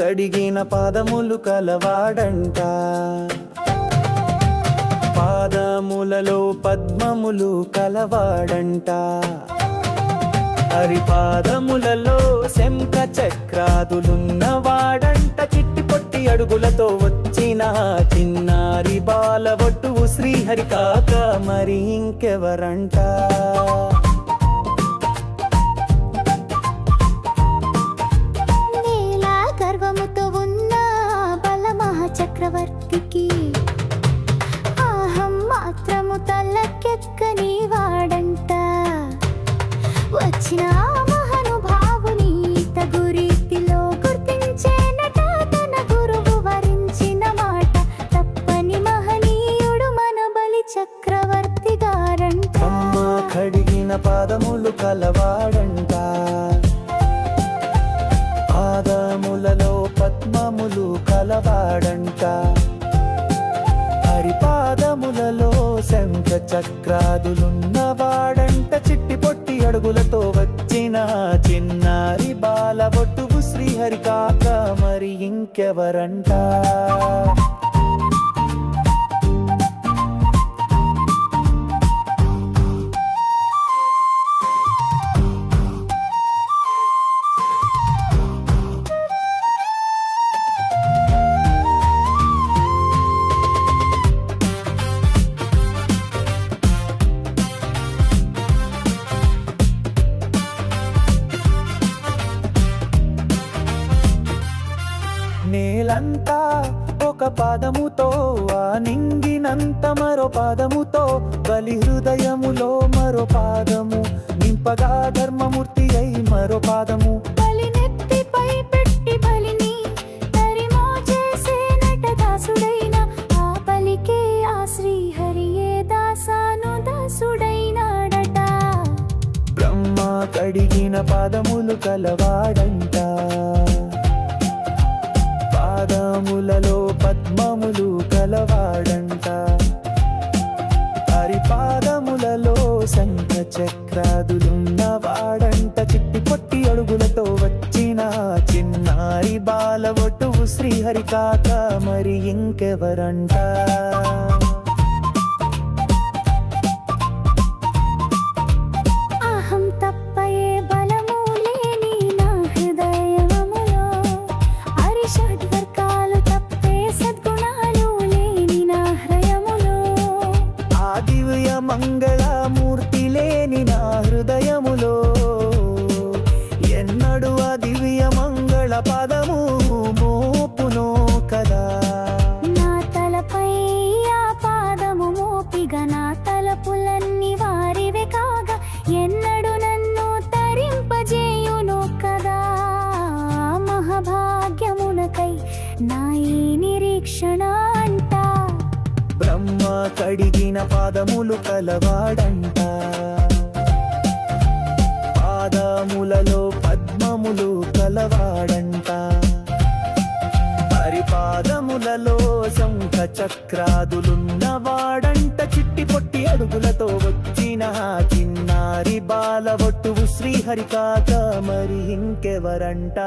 కడిగిన పాదములు కలవాడంట. పాదములలో పద్మములు కలవాడంట. హరిపాదములలో శంఖ చక్రాదులున్నవాడంట చిట్టి పొట్టి అడుగులతో వచ్చిన చిన్నారి బాలవట్టు శ్రీహరి కాక మరి ఇంకెవరంట? చక్రవర్తికి. అహం మాత్రము తలకెక్కని వాడంట. వచ్చిన ఆ మహానుభావుని తగు రీతిలో గుర్తించేనట తన గురువు వరించిన మాట తప్పని మహనీయుడు మన బలి చక్రవర్తి గారంట. అమ్మ కడిగిన పాదములు కలవా? హరిపాదములలో శంఖ చక్రాదులున్నవాడంట చిట్టి పొట్టి అడుగులతో వచ్చిన చిన్నారి బాలబొట్టువు శ్రీహరి కాక మరి ఇంకెవరంట? నేలంతా ఒక పాదముతో ఆ నింగినంత మరో పాదముతో బలి హృదయములో మరో పాదము నింపగా ధర్మమూర్తి అయి మరో పాదము. బలినెత్తిపై పెట్టి బలిని ధర్మములు కలవాడంట. హరిపాదములలో శంఖ చక్రాదులున్నవాడంట చిట్టి పొట్టి అడుగులతో వచ్చిన చిన్నారి బాలవటువు శ్రీహరి కాక మరి ఇంకెవరంట? మంగళమూర్తి లేని నా హృదయములో. ఎన్నడు ఆ దివ్య మంగళ పదము మోపునో కదా. నా తలపై ఆ పాదము మోపిగా నా తలపులన్నీ వారివే కాగా ఎన్నడు నన్ను తరింపజేయును కదా. మహాభాగ్యమునకై నా ఈ నిరీక్షణ బ్రహ్మ కడిగిన పాదములు కలవాడంట. పాదములలో పద్మములు కలవాడంట. పరిపాదములలో శంఖ చక్రాదులున్నవాడంట. చిట్టి పొట్టి అడుగులతో వచ్చిన చిన్నారి బాలవట్టువు శ్రీహరికాక మరి ఇంకెవరంట?